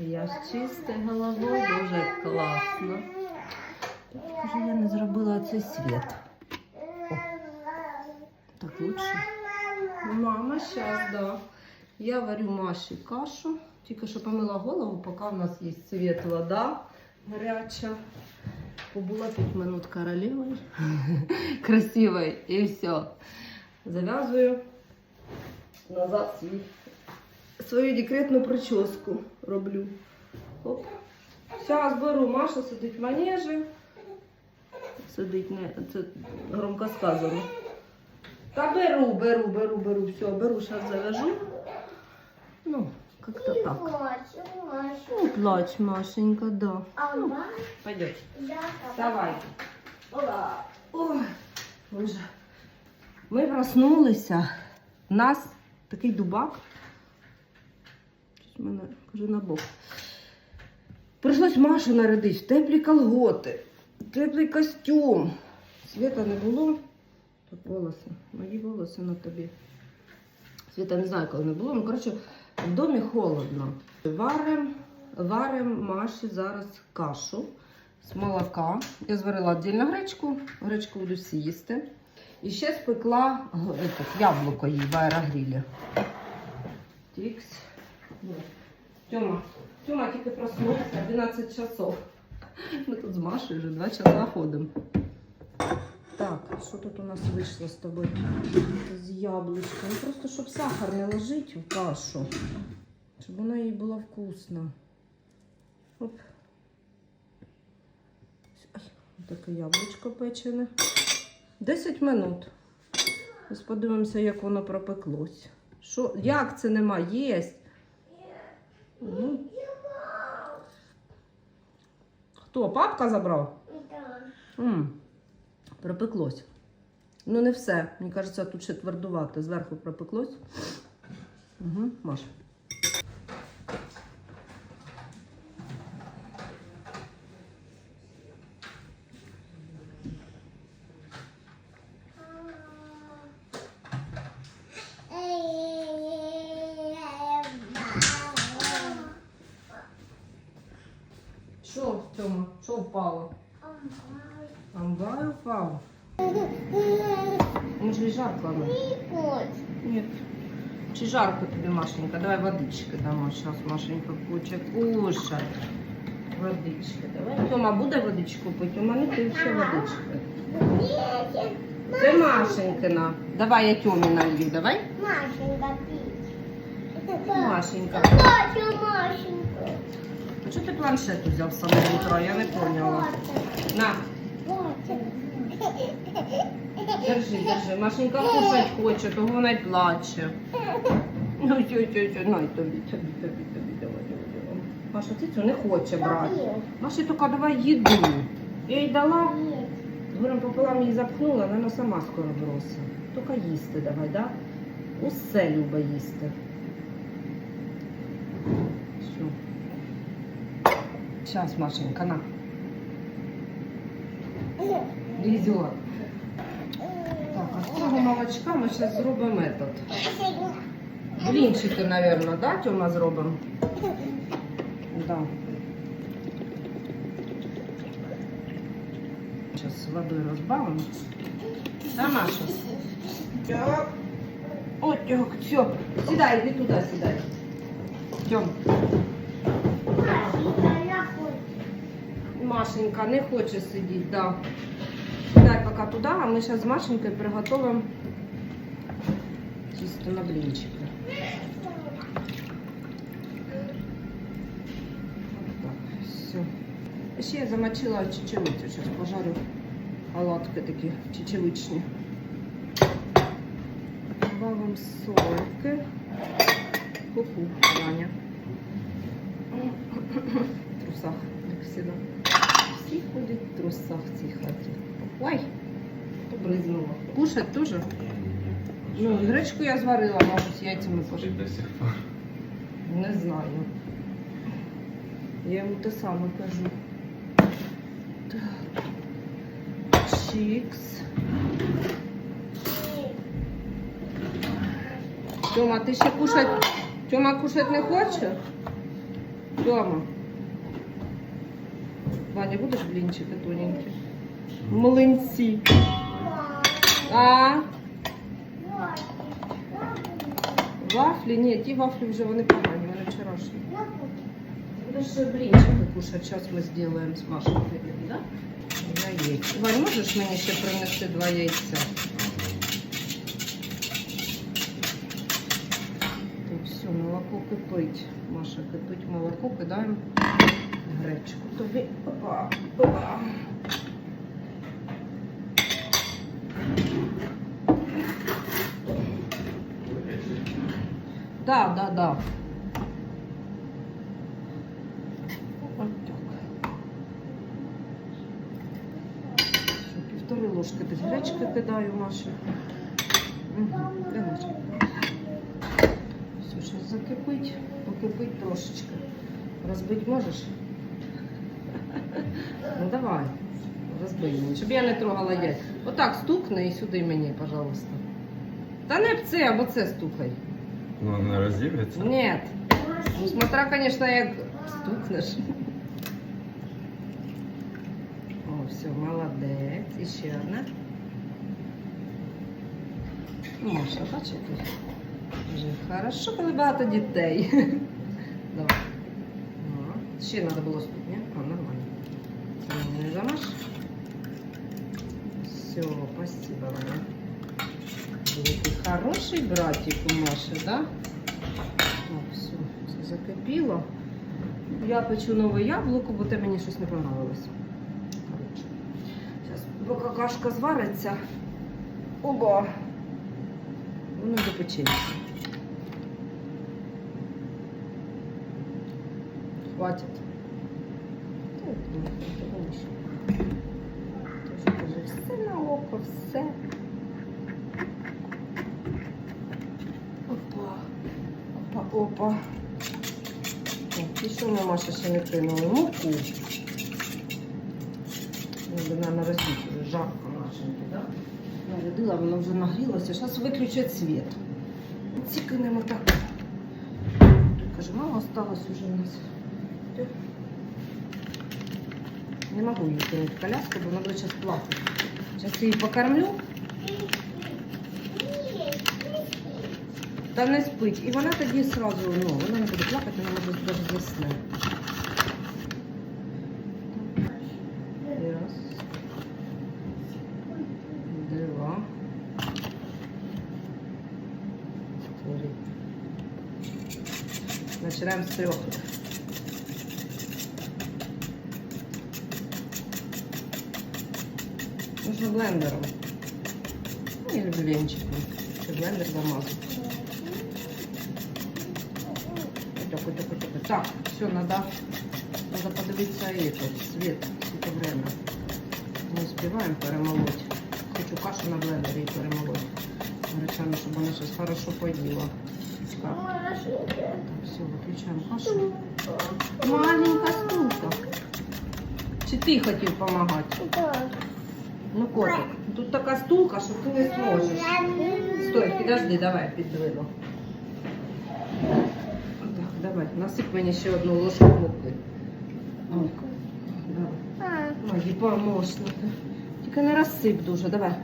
Я з чистою головою дуже класно. Кажу, я не зробила цей світ. О, так лучше. Мама, сейчас, да. Я варю Маші кашу. Тільки що помила голову, поки у нас є світ, вода гаряча. Побула 5 минут королевою. Красивою. І все. Зав'язую назад свій, свою декретну прическу роблю. Оп. Зараз беру, Маша сидить в манежі. Сидить, не, це громко сказано. Та беру, беру, беру, беру, все, беру, зараз завяжу. Ну, как-то так. Ну, плачь, Машенька, да. Ну, пойдет. Давай. Ой, боже. Ми проснулися. У нас такий дубак. В мене каже на бок. Прийшлось Машу нарядити теплі колготи, теплий костюм. Світа не було. Тут волоси. Мої волоси на тобі. Світа не знаю, коли не було. Ну, коротше, в домі холодно. Варим, варим Маші зараз кашу з молока. Я зварила віддільно гречку, гречку буду всі їсти. І ще спекла яблуко їй в аерогрілі. Тікс. Ну, Тьома, Тьома тільки проснувся 11 часов. Ми тут з Машею вже 2 часа ходимо. Так, що тут у нас вийшло з тобою? З яблучком. Ну, Просто щоб сахар не ложити в кашу. Щоб вона їй була вкусна. Оп. Ай, таке яблучко печене. 10 минут. Ось подивимося, як воно пропеклось. Що? Як це нема? Єсть. Ну. Хто? Папка забрав? м Пропеклось. Ну, не все. Мені кажеться, тут ще твердувато. Зверху пропеклось. Угу, Маш. Що в цьому? Що впало? Амбай упав. Може і жарко? Нет. Чи жарко тобі, Машенька? Давай водички дамо. Зараз Машенька хоче кушать. Водички. Давай. Тьома буде водичку пити? У мене ти ще водички. Це Машенькина. Давай я Тьомі налью, давай. Машенька пить. Машенька. Хочу Машеньку. А чого ти планшет взяв з самого утра? Я не поняла. На, держи, держи. Машенька кушать хоче, того вона й плаче. Ну, тю, тю, тю, най тобі, тобі, тобі, тобі, давай, давай, давай. Маша, ти цю не хоче брати. Маші, тільки давай їду. Я їй дала, горем пополам її запхнула, вона сама скоро бросить. Тільки їсти давай, да? Усе любить їсти. Все. Сейчас, Машенька, на. Везет. Так, а з цього молочка ми зараз зробимо метод. Блінчики, мабуть, да, Тьома, зробимо? Да. Зараз водою розбавимо. Да, Маша? Так. О, тьок, все. Сідай, іди туди, сідай. Тьом. Машенька не хоче сидіти, да. Сідай поки туди, а ми зараз з Машенькою приготуємо тісто на все. Ще я замочила чечевицю, зараз пожарю оладки такі чечевичні. Добавимо сольки. Ху-ху, Ваня. В трусах, як всегда. Всі ходять в трусах в цій хаті. Ой, побризнула. Кушать теж? Ну, гречку я зварила, мабуть, з яйцями пож- До сих пор. Не знаю. Я йому те саме кажу. Так. Чікс. Тьома, ти ще кушать? Тьома кушать не хоче? Дома. Ваня, будеш блінчики тоненькі? Млинці. А? Вафлі? Ні, ті вафлі вже вони погані, вони вчорашні. Будеш же блінчики кушати, зараз ми зробимо з Машенькою, да? Яєць. Вань, можеш мені ще принести два яйця? Так, все, молоко кипить. Маша, кипить молоко, кидаємо гречку. Тобі опа, опа. Да, да, да. Півтори ложки десь гречки кидаю Маші. Все, зараз закипить, покипить трошечки. Розбить можеш? Ну давай, розбий мені, щоб я не трогала яйця. Отак стукни і сюди мені, пожалуйста. Та не це, або це стукай. Ну, вона розіб'ється. Нет. Ну, смотря, конечно, як стукнеш. О, все, молодець. І ще одна. Маша, бачите? Вже хорошо, коли багато дітей. Давай. О, Ще треба було стукня. О, нормально. Це мені не замаш. Все, спасибо, Ваня. Хороший братик у Маші, да? Все, це закипіло. Я печу нове яблуко, бо те мені щось не понравилось. Коротше. Зараз, поки кашка звариться. Оба. Воно допечеться. Хватить. Ну, тому що. Тож, каже, все на око, все. Опа. Опа. О, що ми Маша ще не кинули? Муку. Треба, мабуть, розбити вже жарко нашеньки, так? Нарядила, воно вже нагрілося. Зараз виключать світ. Ці кинемо так. Тут, каже, мало осталось уже у нас. Не можу її кинути в коляску, бо вона буде зараз плакати. Зараз її покормлю. Та не спить. І вона тоді сразу, ну, вона не буде плакати, вона може навіть засне. Раз. Два. Три. Начинаем с трех. Нужно блендером. Ну, Или блинчиком. Еще блендер замазать. Так, так, так, так. Так, все, надо, надо подивитися этот свет, сколько время. Не успеваем перемолоть. Хочу кашу на блендере перемолоть. Гречану, чтобы она сейчас хорошо поела. Так, все, выключаем кашу. Маленькая стулка. Чи ти хотів допомагати? Ну, котик, тут така стулка, що ти не зможеш. Стой, підожди, давай підвину. Давай, насип мені ще одну ложку муки. О, Давай. Мої помощники. Тільки не розсип дуже, давай.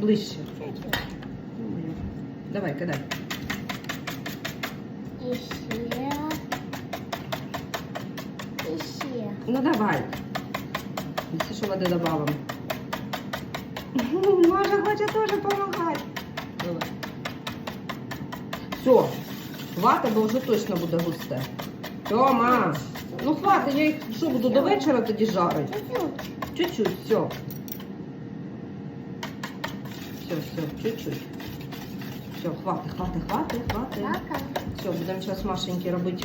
Ближче. Давай, кидай. Еще. Еще. Ну давай. Если что, воды добавим. Маша хочет тоже помогать. Давай. Все. Вата, бо вже точно буде густе. Тома. Ну хватить, я їх що буду до вечора тоді жарити. Чуть-чуть. Чуть-чуть, все. Все, все, чуть-чуть. Все, хватить, хватить, хватить. Пока. Все, будемо зараз Машеньки робити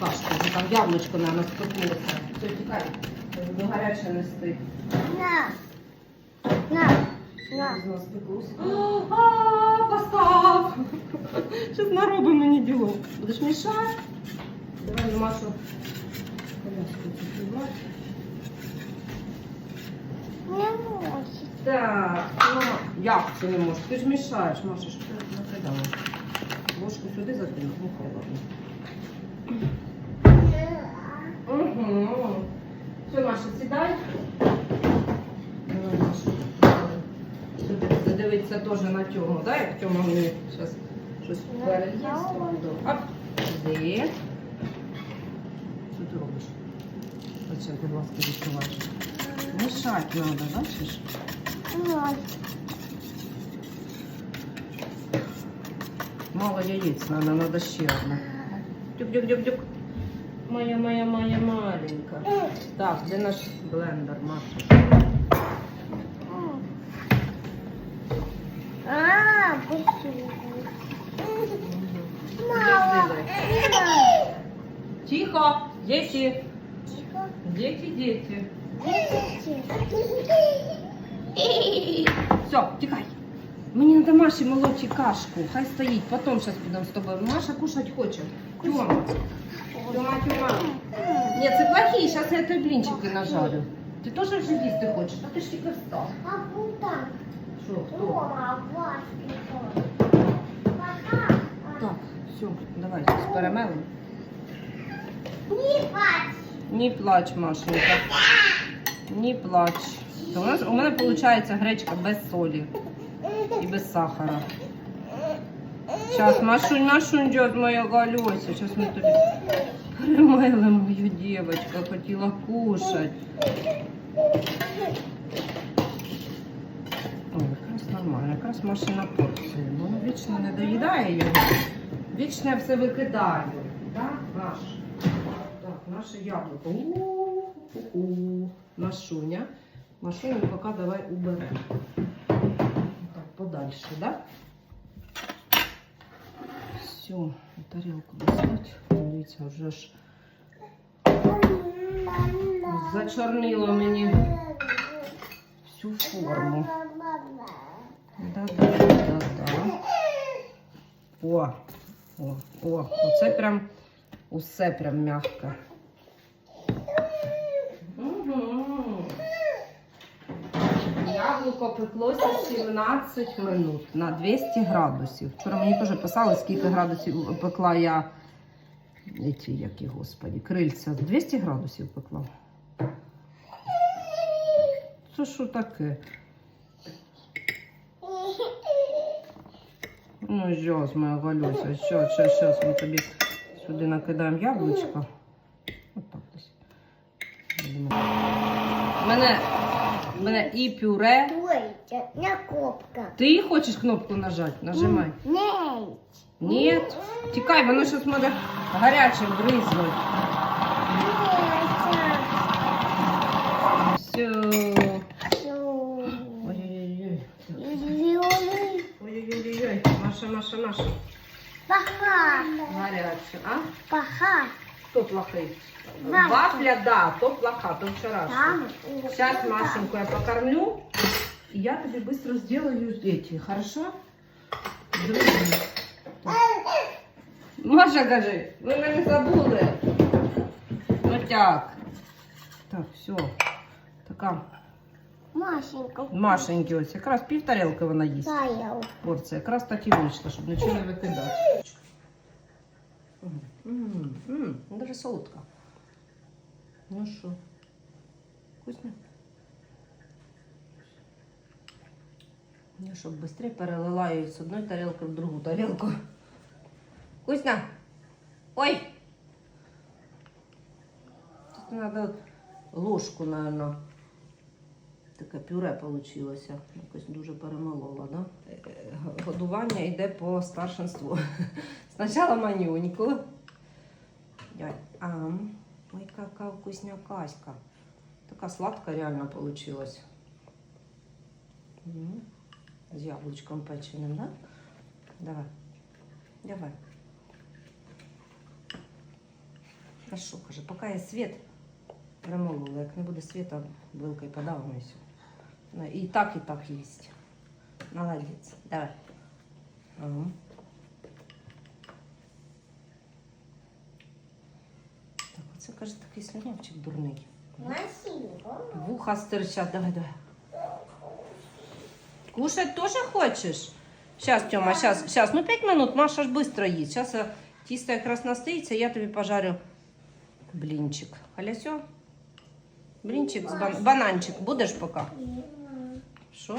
кашку. Вже там яблучко, наверное, спекулося. Все, тікай. До гаряче нести. На. На. А, постав! Щось наробить мені діло. Будеш мішати? Давай Машу. коляску. Не можешь. Так, ну, як це не можеш? Ти ж мішаєш, Маша, що ти накидала? Ложку сюди закинув, ну хай ладно. Угу. Все, Маша, сідай. Давай, Маша. Буде Дивитися теж на Тьому, да? як Тьома мені зараз щось переїсть. Оп, де? Що ти робиш? Оце, будь ласка, відкриваєш. Мішати треба, бачиш? Мало яиц надо, надо ще одне. Дюк-дюк-дюк-дюк. Моя, моя, моя маленька. Так, де наш блендер, Маша? дети, Тихо. дети, дети. Тихо. Все, тікай. Мені треба Маші молочі кашку. Хай стоїть. Потім зараз підемо з тобою. Маша кушать хоче. Тьома. Тьома, Тьома. Ні, це плохі, зараз я тобі блінчики нажарю. Ти теж вже їсти хочеш? А ти ж тільки встав. А куда? Що, хто? Дома, вас Пока. Так, все, давай зараз перемелимо. Не плачь. Не плач, Машенька. Не плач. То у, нас, у мене виходить гречка без солі і без сахара. Сейчас, Машунь, Машунь, дед моя Галюся. Сейчас ми тобі перемили мою дівчинка, хотіла кушать. Ой, якраз нормально, якраз Машина порція. Вона вічно не доїдає його. Вічно я все викидаю. Наше яблуко. У-у-у. Машуня. Машуню поки давай уберемо. Так, подальше, да? Все, тарілку достать. Дивіться, вже ж зачорнило мені всю форму. Да-да-да-да-да. О, о, о, оце прям, усе прям м'яке. Мгм. Яблуко пеклося 17 минут на 200 градусів. Вчора мені теж писали, скільки градусів пекла я. Ці, які, господі, крильця. 200 градусів пекла. Це що таке? Ну, зараз, моя Галюся, що, що, зараз ми тобі сюди накидаємо яблучко. Отак. У мене, мене і пюре. Не копка. Ти хочеш кнопку нажати? Нажимай. Нет. Ні. Тікай, воно щось може гаряче бризнуть. Все. Ой-ой-ой. Ой-ой-ой. Маша, Маша, Маша. Паха. Гаряче. А? Паха. Хто плохий? Вафля. Да, то плоха, то. Там. Сейчас Машеньку я покормлю, я тебе быстро сделаю эти, хорошо? Друзі. Маша, кажи, ви мене забули. Отак. Так, все. Така Машенька. Машеньки ось. Якраз пів тарілки вона їсть. Таял. Порція. Якраз так і вийшло, щоб нічого не викидати. Ммм, ммм, дуже солодка. Ну що, вкусно? Я щоб швидше перелила її з одної тарілки в другу тарілку. Вкусно? Ой! Тут треба ложку, мабуть. Таке пюре вийшло. Якось дуже перемолола, да? Е, е, Годування йде по старшинству. Спочатку манюньку. Ой, яка вкусня каська. Така сладка реально получилась. З яблучком печеним, да? Давай. Давай. А що, каже, поки є світ, перемолола. Як не буде світа, вилкою подавимо і все. Ну, І так, і так їсть. Молодець. Давай. Ага. Так, оце каже такий слюнявчик дурний. Вуха стирчать. Давай, давай. Кушать тоже хочешь? Сейчас, Тёма, сейчас, сейчас. Ну, пять минут, Маша ж быстро їсть. Сейчас тісто якраз настоїться, я тобі пожарю блінчик. Алясьо? Блінчик з бан... бананчик. Будеш поки? Що?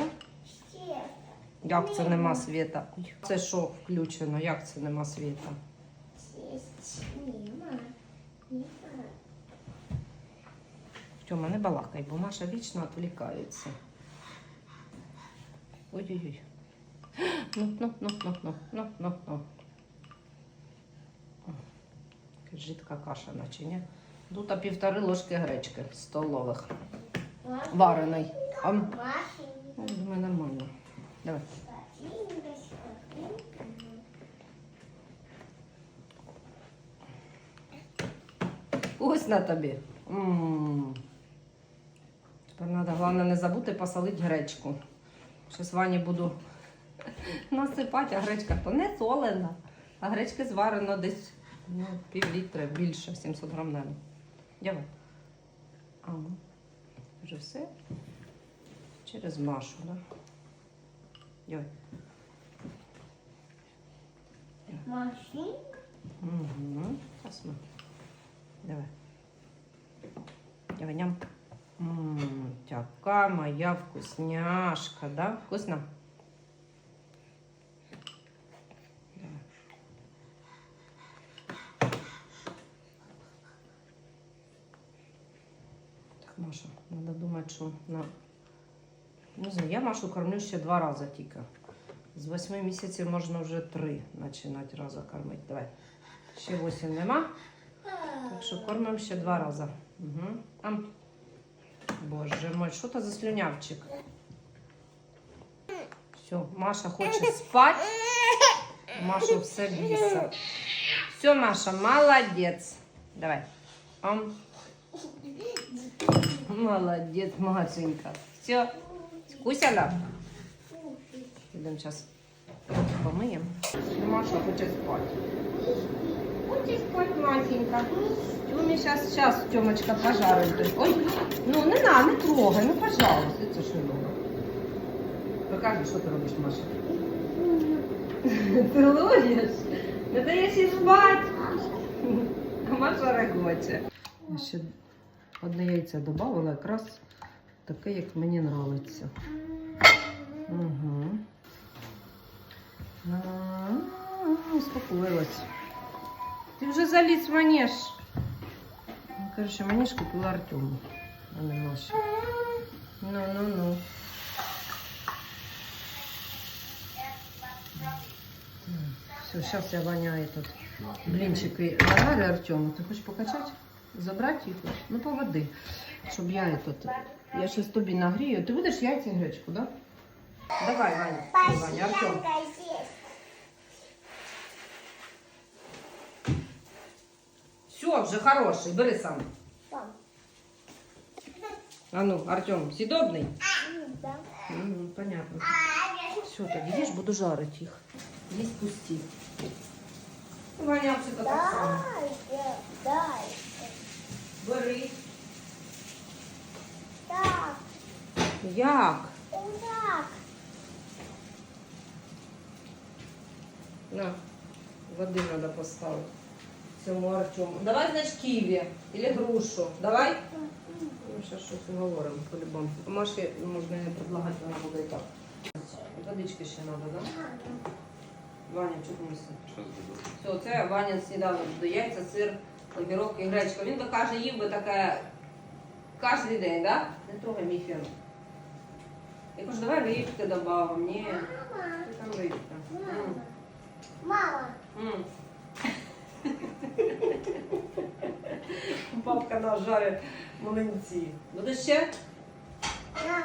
Як це нема світа? Це що включено? Як це нема. Німа. Тьома, не балакай, бо Маша вічно відвлікається. Ой-ой-ой. Ну, ну, ну, ну, ну, ну, ну, ну. Жидка каша, наче, ні? Тут півтори ложки гречки столових. Варений. А, ну, думаю, нормально. Давай. Ось на тобі. М. Тепер треба, головне, не забути посолити гречку. Щось Вані буду насипати, а гречка то не солена. А гречки зварено десь ну, пів літра більше, 700 грам навіть. Давай. А, ну. Вже все. Через Машу. Да? Давай. Машинка. Угу. Сейчас мы. Давай. Давай, ням. М, Така моя вкусняшка, да? Вкусно? Так, Маша, надо думать, що на... Не знаю, я Машу кормлю ще два рази тільки. З восьми місяців можна вже три починати разом кормити. Давай. Ще восім нема. Так що кормимо ще два рази. Угу. Боже мой, що це за слюнявчик? Все, Маша хоче спати. Машу все біса. Все, Маша, молодець. Давай. Ам. Молодець, Машенька. Все, скусила? Йдемо зараз помиємо. Маша хоче спати. Хоче спати, Масенька. Тьомі зараз, зараз, Тьомочка, пожарить. Ой, ну не на, не трогай, ну пожалуйста, це ж не добре. Покажи, що ти робиш, Маша. Ти ловиш? Не даєш їй спати. А Маша регоче. Я ще одне яйце додавала, якраз таке, як мені подобається. Угу. Успокоилась. Ти вже заліз в манеж. Ну, короче, манеж купила Артему, а не Маша. Ну, ну, ну. Все, сейчас я Ваня этот блинчики наварю Артему. Ты хочешь покачать? Забрать їх? Ну, поводи. Щоб я этот... Я сейчас тобі нагрію. Ти будеш яйця і гречку, да? Давай, Ваня. Давай, Ваня, Артем. Здесь. Вже хороший, бери сам. Там. А ну, Артем, съедобный? Да. Угу, понятно. Все, тоді їж, буду жарити їх. Їсть пусті. Ваня, все так само. Дай, дай. Бери. Так, Як? так. На, води треба поставити. Цьому Артему. Давай, значить, ківі. Или грушу. Давай. Ну, зараз щось говоримо по-любому. Маші можна не предлагати, вона буде і так. Водички ще треба, так? Ваня. Що зробити? Все, це Ваня сніданок до яйця, сир, огірок і гречка. Він би каже, їв би таке кожен день, да? Не трогай мій фен. Я кажу, давай рибки додамо. Ні, ти там рибка. М, Мама. м. Бабка нас жарить млинці. Буде ще? На.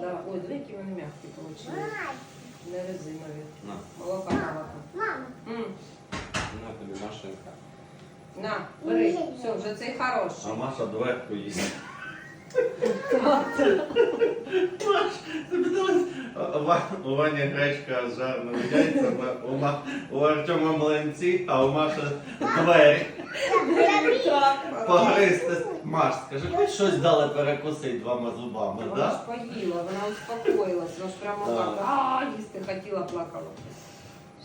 Да. Ой, диви, які вони м'які вийшли. Не резинові. На, Молока багато. Мама. М. на тобі машинка. На, бери. Все, вже цей хороший. А. Маша дверку їсть. У Вані гречка жарними яйцями, у, Ма- у Артема млинці, а у Маші двері. Погризти. Маш, скажи, хоч щось дали перекусити двома зубами, Вона ж так? поїла, вона успокоїлась, вона ж прямо так, а їсти хотіла, плакала.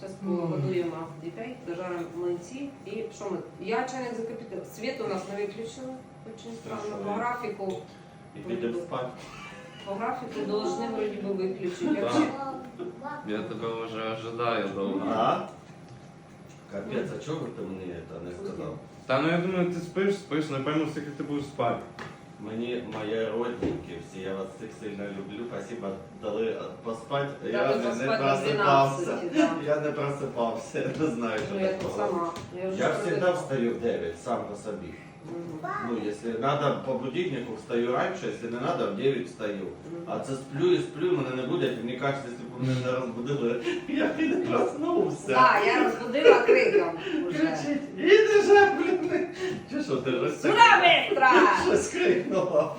Зараз Мгм. погодуємо дітей, дожаримо млинці і що ми? Я чайник закипятив. Світ у нас не виключили. Очень странно. По графику. И І спать. по графику должны вроде бы выключить. Да. Я тебе вже ожидаю довго. А? Капець, а чого ти мені це не сказав? Та ну я думаю, ти спиш, спиш, напевно, скільки ти будеш спати. Мені мої родненькі всі, я вас всіх сильно люблю. Спасибо, дали поспати. Я не поспати о просипався. 12, да. Я не просипався, я не знаю, ну що я тут такого. сама. Я вже Я завжди привикла. встаю в 9, сам по собі. Мгм. Ну, если надо по будильнику, встаю раньше, если не надо, в 9 встаю. А це сплю і сплю, мене не будять, мені кажеться, якщо б мене не розбудили, я б і не проснувся. Так, я розбудила криком уже. Кричить, іди же, блін. Чи що, ти вже Сюда быстро! щось крикнула?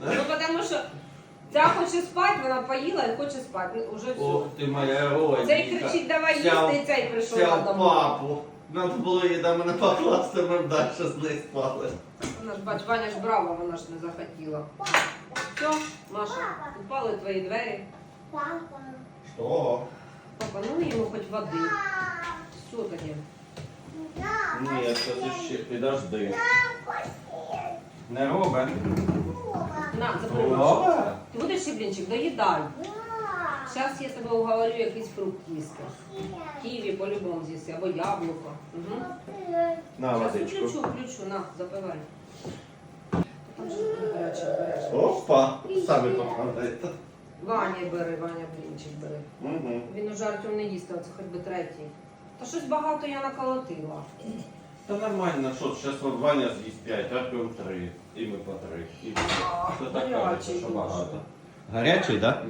Ну потому що ця хоче спати, вона поїла і хоче спати. Ну, Уже Ох ти моя родинка. Цей кричить, давай Взяв- їсти, і цей прийшов Взяв на домой. папу. Надо було її до мене покласти, ми б далі з нею спали. Вона ж бач, Ваня ж брала, вона ж не захотіла. Все, Маша, упали твої двері. Папа. Що? Папа, ну йому хоч води. Все тоді. Ні, це ще підожди. Не робить. На, закрий Ти будеш ще блінчик, доїдай. Зараз я тебе уговорю якийсь фрукт їсти. Ківі по-любому з'їси, або яблуко. Угу. На Зараз водичку. включу, включу, на, запивай. Там гаряче. Опа, самі попадаєте. Ваня бери, Ваня блінчик бери. Угу. Він уже Артем не їсть, а це хоч би третій. Та щось багато я наколотила. Та нормально, що ще Ваня з'їсть 5, Артем 3, і ми по 3. І все. Що так гарячий кажеться, що багато. Гарячий, так? Да?